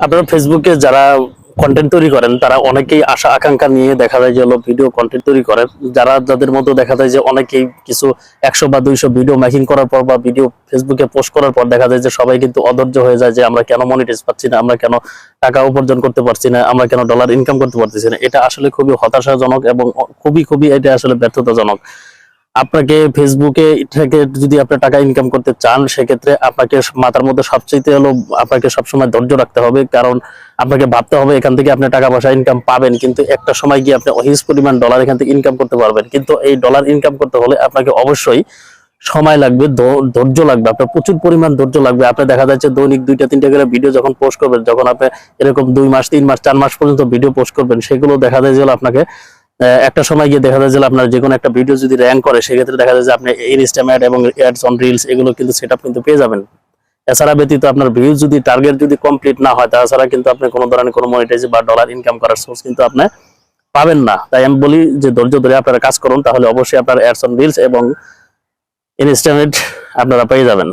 আপনারা ফেসবুকে যারা কন্টেন্ট তৈরি করেন, তারা অনেকেই আশা, আকাঙ্ক্ষা নিয়ে দেখা যায় যে হলো ভিডিও কন্টেন্ট তৈরি করেন যারা যাদের মধ্যে দেখা যায় যে অনেকেই কিছু একশো বা দুইশো ভিডিও মেকিং করার পর বা ভিডিও ফেসবুকে পোস্ট করার পর দেখা যায় যে সবাই কিন্তু অধৈর্য হয়ে যায় যে আমরা কেন মনিটাইজ পাচ্ছি না, আমরা কেন টাকা উপার্জন করতে পারছি না, আমরা কেন ডলার ইনকাম করতে পারতেছি না। এটা আসলে খুবই হতাশাজনক এবং খুবই খুবই এটা আসলে ব্যর্থতাজনক। আপনাকে ফেসবুকে থেকে যদি আপনি টাকা ইনকাম করতে চান, সেক্ষেত্রে আপনাকে মাথার মধ্যে সবচেয়ে হলো আপনাকে সবসময় ধৈর্য রাখতে হবে। কারণ আপনাকে ভাবতে হবে এখান থেকে আপনি টাকা পয়সা ইনকাম পাবেন, কিন্তু একটা সময় গিয়ে আপনি হিউজ পরিমাণ ডলার এখান থেকে ইনকাম করতে পারবেন। কিন্তু এই ডলার ইনকাম করতে হলে আপনাকে অবশ্যই সময় লাগবে ধৈর্য লাগবে, আপনার প্রচুর পরিমাণ ধৈর্য লাগবে। আপনি দেখা যাচ্ছে দৈনিক দুইটা, তিনটা করে ভিডিও যখন পোস্ট করবেন, যখন আপনি এরকম দুই মাস, তিন মাস, চার মাস পর্যন্ত ভিডিও পোস্ট করবেন, সেগুলো দেখা যায় যে আপনাকে একটা সময় গিয়ে দেখা যায় যে আপনার যে কোনো একটা ভিডিও যদি র্যাঙ্ক করে, সেক্ষেত্রে দেখা যায় যে আপনি ইনস্টাম অ্যাড এবং অ্যাডস অন রিলস এগুলো কিন্তু সেট কিন্তু পেয়ে যাবেন। এছাড়া ব্যতীত আপনার ভিউ যদি টার্গেট যদি কমপ্লিট না হয়, তাছাড়া কিন্তু আপনি কোনো ধরনের কোনো মনিটাইজ বা ডলার ইনকাম করার সোর্স কিন্তু আপনি পাবেন না। তাই আমি বলি যে ধৈর্য ধরে আপনারা কাজ করুন, তাহলে অবশ্যই আপনার অ্যাডস অন রিলস এবং ইনস্টামেট আপনারা পেয়ে যাবেন।